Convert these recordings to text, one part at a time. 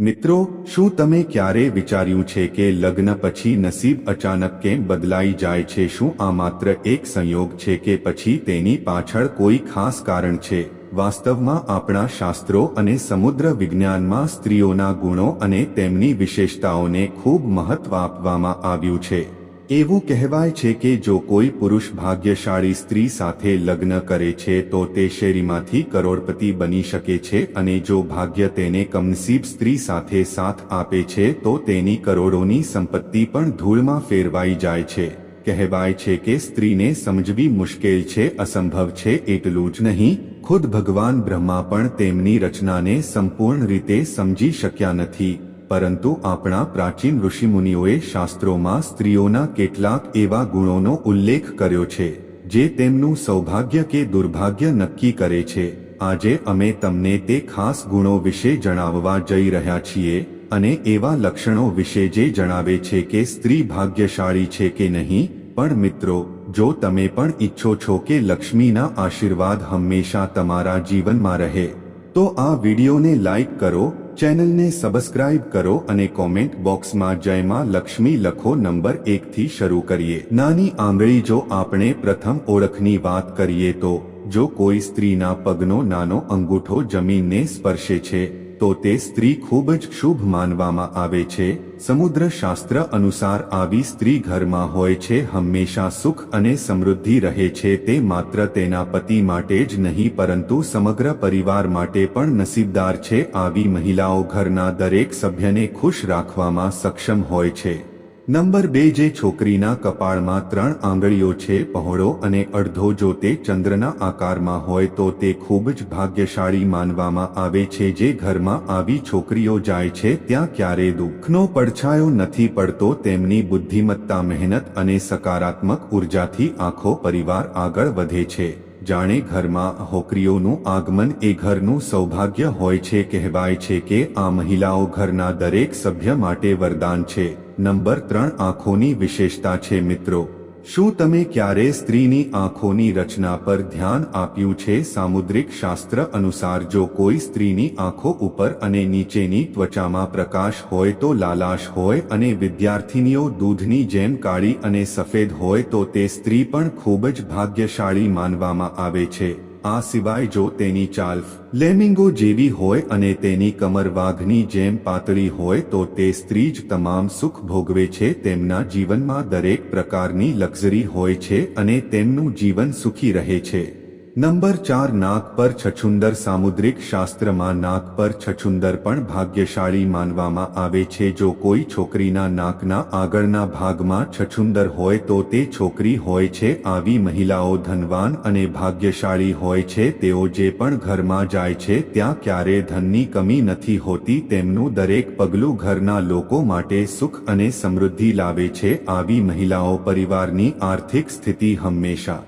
મિત્રો, શું તમે ક્યારે વિચાર્યું છે કે લગ્ન પછી નસીબ અચાનક કેમ બદલાઈ જાય છે? શું આ માત્ર એક સંયોગ છે કે પછી તેની પાછળ કોઈ ખાસ કારણ છે? વાસ્તવમાં આપણા શાસ્ત્રો અને સમુદ્ર વિજ્ઞાનમાં સ્ત્રીઓના ગુણો અને તેમની વિશેષતાઓને ખૂબ મહત્વ આપવામાં આવ્યું છે. એવું કહેવાય છે કે જો કોઈ પુરુષ ભાગ્યશાળી સ્ત્રી સાથે લગ્ન કરે છે તો તે શેરીમાંથી કરોડપતિ બની શકે છે અને જો ભાગ્ય તેને કમનસીબ સ્ત્રી સાથે સાથ આપે છે તો તેની કરોડોની સંપત્તિ પણ ધૂળમાં ફેરવાઈ જાય છે. કહેવાય છે કે સ્ત્રીને સમજવી મુશ્કેલ છે, અસંભવ છે એટલું જ નહીં, ખુદ ભગવાન બ્રહ્મા પણ તેમની રચનાને સંપૂર્ણ રીતે સમજી શક્યા નથી. પરંતુ આપણા પ્રાચીન ઋષિમુનિઓએ શાસ્ત્રોમાં સ્ત્રીઓના કેટલાક એવા ગુણોનો ઉલ્લેખ કર્યો છે, જે તેમનું સૌભાગ્ય કે દુર્ભાગ્ય નક્કી કરે છે. આજે અમે તમને તે ખાસ ગુણો વિશે જણાવવા જઈ રહ્યા છીએ અને એવા લક્ષણો વિશે જે જણાવે છે કે સ્ત્રી ભાગ્યશાળી છે કે નહીં, પણ મિત્રો, જો તમે પણ ઈચ્છો છો કે લક્ષ્મીના આશીર્વાદ હંમેશા તમારા જીવનમાં રહે, તો આ વિડીયોને લાઈક કરો ચેનલને સબસ્ક્રાઇબ કરો અને કોમેન્ટ બોક્સમાં જયમાં લક્ષ્મી લખો નંબર એકથી શરૂ કરીએ. નાની આંગળી જો આપણે પ્રથમ ઓળખની વાત કરીએ તો, જો કોઈ સ્ત્રીના પગનો નાનો અંગૂઠો જમીનને સ્પર્શે છે તો તે સ્ત્રી ખૂબ જ શુભ માનવામાં આવે છે. સમુદ્ર શાસ્ત્ર અનુસાર આવી સ્ત્રી ઘરમાં હોય છે, હંમેશા સુખ અને સમૃદ્ધિ રહે છે. તે માત્ર તેના પતિ માટે જ નહીં, પરંતુ સમગ્ર પરિવાર માટે પણ નસીબદાર છે. આવી મહિલાઓ ઘરના દરેક સભ્યને ખુશ રાખવામાં સક્ષમ હોય છે. નંબર બે જે છોકરીના કપાળમાં ત્રણ આંગળીઓ છે, પહોળો અને અડધો જો તે ચંદ્રના આકારમાં હોય તો તે ખૂબ જ ભાગ્યશાળી માનવામાં આવે છે જે ઘરમાં આવી છોકરીઓ જાય છે ત્યાં ક્યારે દુઃખનો પડછાયો નથી પડતો તેમની બુદ્ધિમત્તા, મહેનત અને સકારાત્મક ઉર્જાથી આખો પરિવાર આગળ વધે છે. જાણે ઘરમાં હોકરીઓનું આગમન એ ઘરનું સૌભાગ્ય હોય છે કહેવાય છે કે આ મહિલાઓ ઘરના દરેક સભ્ય માટે વરદાન છે. નંબર ત્રણ આંખોની વિશેષતા છે મિત્રો. શું તમે ક્યારે સ્ત્રીની આંખોની રચના પર ધ્યાન આપ્યું છે? સામુદ્રિક શાસ્ત્ર અનુસાર જો કોઈ સ્ત્રીની આંખો ઉપર અને નીચેની ત્વચામાં પ્રકાશ હોય તો લાલાશ હોય અને વિદ્યાર્થીનીઓ દૂધની જેમ કાળી અને સફેદ હોય તો તે સ્ત્રી પણ ખૂબ જ ભાગ્યશાળી માનવામાં આવે છે. આ સિવાય જો તેની ચાલ લેમિંગો જેવી હોય અને તેની કમર વાઘની જેમ પાતળી હોય તો તે સ્ત્રી જ તમામ સુખ ભોગવે છે, તેમના જીવનમાં દરેક પ્રકારની લક્ઝરી હોય છે અને તેમનું જીવન સુખી રહે છે. નંબર ચાર નાક પર છછુંદર સામુદ્રિક શાસ્ત્રમાં નાક પર છછુંદર પણ ભાગ્યશાળી માનવામાં આવે છે. જો કોઈ છોકરીના નાકના આગળના ભાગમાં છછુંદર હોય તો તે છોકરી હોય છે. આવી મહિલાઓ ધનવાન અને ભાગ્યશાળી હોય છે. તેઓ જે પણ ઘરમાં જાય છે ત્યાં ક્યારે ધનની કમી નથી હોતી. તેમનું દરેક પગલું ઘરના લોકો માટે સુખ અને સમૃદ્ધિ લાવે છે. આવી મહિલાઓ પરિવારની આર્થિક સ્થિતિ હંમેશા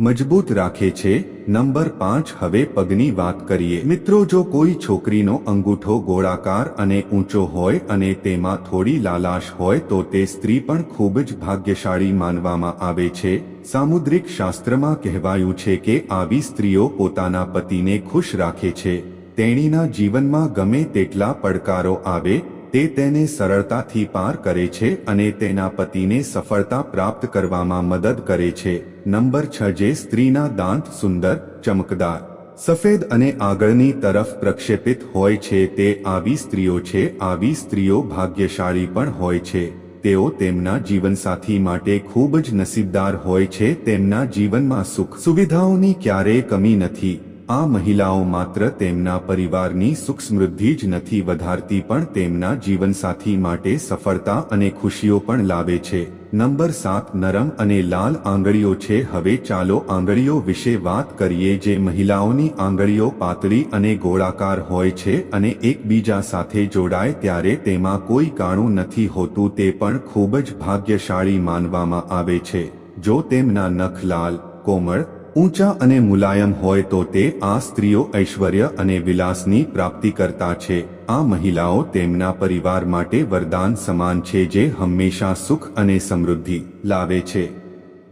મજબૂત રાખે છે. નંબર પાંચ, હવે પગની વાત કરીએ. મિત્રો, જો કોઈ છોકરીનો અંગૂઠો ગોળાકાર અને ઊંચો હોય અને તેમાં થોડી લાલાશ હોય, તો તે સ્ત્રી પણ ખૂબ જ ભાગ્યશાળી માનવામાં આવે છે. સામુદ્રિક શાસ્ત્રમાં કહેવાયું છે કે આવી સ્ત્રીઓ પોતાના પતિને ખુશ રાખે છે. તેણીના જીવનમાં ગમે તેટલા પડકારો આવે તે તેને સરળતાથી પાર કરે છે અને તેના પતિને સફળતા પ્રાપ્ત કરવામાં મદદ કરે છે. નંબર છ, જે સ્ત્રીના દાંત સુંદર, ચમકદાર, સફેદ અને આગળની તરફ પ્રક્ષેપિત હોય છે તે આવી સ્ત્રીઓ છે. આવી સ્ત્રીઓ ભાગ્યશાળી પણ હોય છે. તેઓ તેમના જીવનસાથી માટે ખૂબ જ નસીબદાર હોય છે. તેમના જીવનમાં સુખ સુવિધાઓની ક્યારેય કમી નથી. આ મહિલાઓ માત્ર તેમના પરિવારની સુખ સમૃદ્ધિ જ નથી વધારતી પણ તેમના જીવનસાથી માટે સફળતા અને ખુશીઓ પણ લાવે છે. નંબર સાત, નરમ અને લાલ આંગળીઓ છે. હવે ચાલો આંગળીઓ વિશે વાત કરીએ જે મહિલાઓની આંગળીઓ પાતળી અને ગોળાકાર હોય છે અને એકબીજા સાથે જોડાય ત્યારે તેમાં કોઈ કાણું નથી હોતું તે પણ ખૂબ જ ભાગ્યશાળી માનવામાં આવે છે. જો તેમના નખ લાલ, કોમળ ઊંચા અને મુલાયમ હોય તો તે આ સ્ત્રીઓ ઐશ્વર્ય અને વિલાસની પ્રાપ્તિ કરતા છે. આ મહિલાઓ તેમના પરિવાર માટે વરદાન સમાન છે જે હંમેશા સુખ અને સમૃદ્ધિ લાવે છે.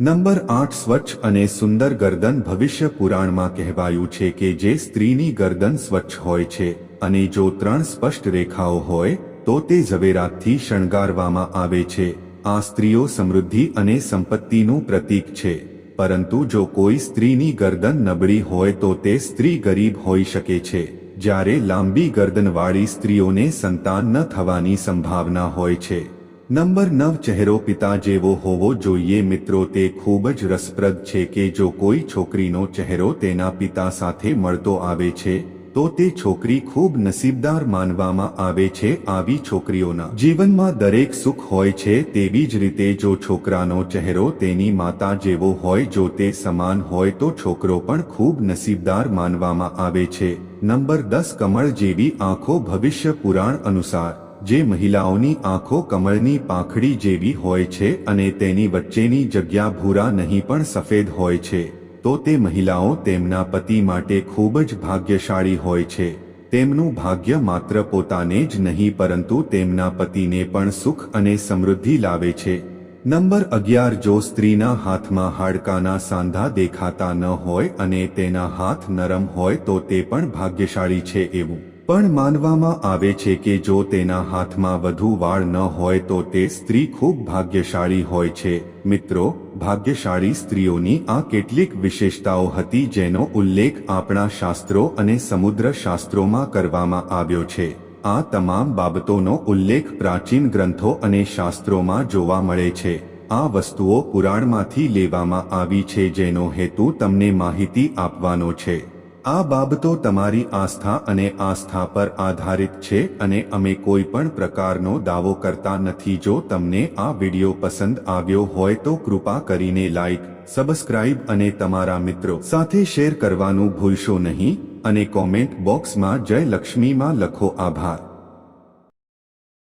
નંબર આઠ સ્વચ્છ અને સુંદર ગરદન ભવિષ્ય પુરાણમાં કહેવાયું છે કે જે સ્ત્રીની ગરદન સ્વચ્છ હોય છે અને જો ત્રણ સ્પષ્ટ રેખાઓ હોય, તો તે ઝવેરાતથી શણગારવામાં આવે છે. આ સ્ત્રીઓ સમૃદ્ધિ અને સંપત્તિનું પ્રતીક છે. પરંતુ જો કોઈ સ્ત્રીની ગરદન નબળી હોય તો તે સ્ત્રી ગરીબ હોઈ શકે છે. જ્યારે લાંબી ગરદનવાળી સ્ત્રીઓને સંતાન ન થવાની સંભાવના હોય છે. નંબર નવ, ચહેરો પિતા જેવો હોવો જોઈએ. મિત્રો, તે ખૂબ જ રસપ્રદ છે કે જો કોઈ છોકરીનો ચહેરો તેના પિતા સાથે મળતો આવે છે તો તે છોકરી ખૂબ નસીબદાર માનવામાં આવે છે આવી છોકરીઓના જીવનમાં દરેક સુખ હોય છે તેવી જ રીતે જો છોકરાનો ચહેરો તેની માતા જેવો હોય જો તે સમાન હોય તો છોકરો પણ ખૂબ નસીબદાર માનવામાં આવે છે. નંબર દસ, કમળ જેવી આંખો ભવિષ્ય પુરાણ અનુસાર, જે મહિલાઓની આંખો કમળની પાંખડી જેવી હોય છે અને તેની વચ્ચેની જગ્યા ભૂરા નહીં પણ સફેદ હોય છે. તો તે મહિલાઓ તેમના પતિ માટે ખૂબ જ ભાગ્યશાળી હોય છે. તેમનું ભાગ્ય માત્ર પોતાને જ નહીં, પરંતુ તેમના પતિને પણ સુખ અને સમૃદ્ધિ લાવે છે. નંબર અગિયાર, જો સ્ત્રીના હાથમાં હાડકાના સાંધા દેખાતા ન હોય અને તેના હાથ નરમ હોય, તો તે પણ ભાગ્યશાળી છે એવું પણ માનવામાં આવે છે કે જો તેના હાથમાં વધુ વાળ ન હોય, તો તે સ્ત્રી ખૂબ ભાગ્યશાળી હોય છે. મિત્રો ભાગ્યશાળી સ્ત્રીઓની આ કેટલીક વિશેષતાઓ હતી જેનો ઉલ્લેખ આપણા શાસ્ત્રો અને સમુદ્ર શાસ્ત્રોમાં કરવામાં આવ્યો છે. આ તમામ બાબતોનો ઉલ્લેખ પ્રાચીન ગ્રંથો અને શાસ્ત્રોમાં જોવા મળે છે. આ વસ્તુઓ પુરાણમાંથી લેવામાં આવી છે જેનો હેતુ તમને માહિતી આપવાનો છે. આ બાબતો તમારી આસ્થા અને આસ્થા પર આધારિત છે અને અમે કોઈ પણ પ્રકારનો દાવો કરતા નથી. જો તમને આ વિડિયો પસંદ આવ્યો હોય તો કૃપા કરીને લાઈક, સબસ્ક્રાઇબ અને તમારા મિત્રો સાથે શેર કરવાનું ભૂલશો નહીં અને કોમેન્ટ બોક્સમાં જય લક્ષ્મીમાં લખો આભાર.